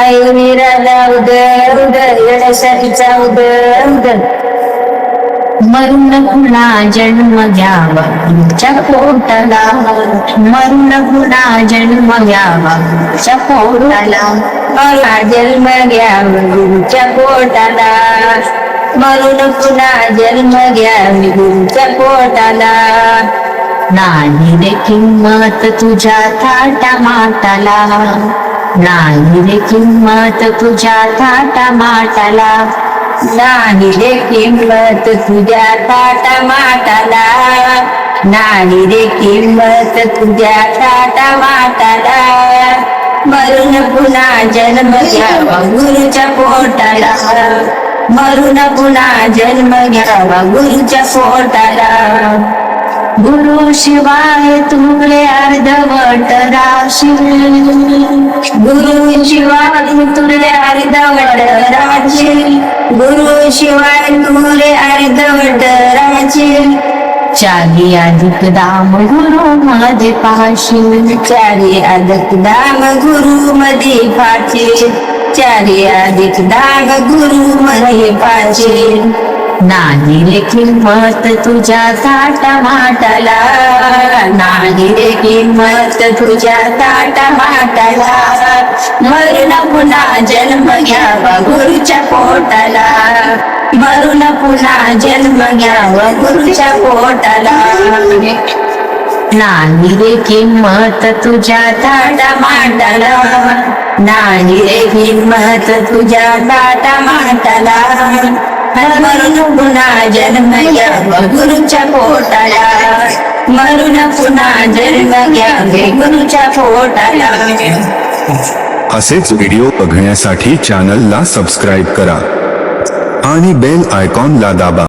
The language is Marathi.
आयुर्वेदाला उदर उदर येण्यासाठीचा उदर उदर मरुण गुणा जन्म घ्यावा तुमच्या पोटाला. मरुण गुणा जन्म घ्यावा तुमच्या पोटाला. मला जन्म घ्यावा तुमच्या पोटाला. मरून गुणा जन्म घ्यावी तुमच्या पोटाला. नाही रे किंमत तुझ्या थाटा माटाला नाही रे किंमत तुझ्या थाटा माटाला. नाही रे किंमत तुझ्या थाटा माटाला. नाही रे किंमत तुझ्या थाटा माटाला. मरून पुन्हा जन्म घ्यावा गुरुच्या पोटाला. मरून पुन्हा जन्म घ्यावा गुरुच्या पोटाला. गुरु शिवाय तुमले अर्धवट राशी गुरु शिवाय राशील गुरु शिवाय राशील चारी अधिक दाम गुरु मध्ये पाशील चारी अधिक दाम गुरु मध्ये पाशील चारी अधिक दाम गुरु मध्ये पाशील नाही रे किंमत तुझ्या ताटा माटाला नाही रे किंमत तुझ्या ताटा माटाला पुन्हा जन्म घ्यावा गुरुच्या पोटाला. मरून पुन्हा जन्म घ्यावा गुरुच्या पोटाला. नाही रे किंमत तुझ्या ताटा माटाला नाही रे किंमत तुझ्या ताटा माटाला मरून पुन्हा जन्म घ्यावा गुरुच्या पोटाला. मरून पुन्हा जन्म घ्यावे गुरुच्या पोटाला. असेच व्हिडिओ बघण्यासाठी चॅनलला सबस्क्राईब करा. आणि बेल आयकॉनला दाबा.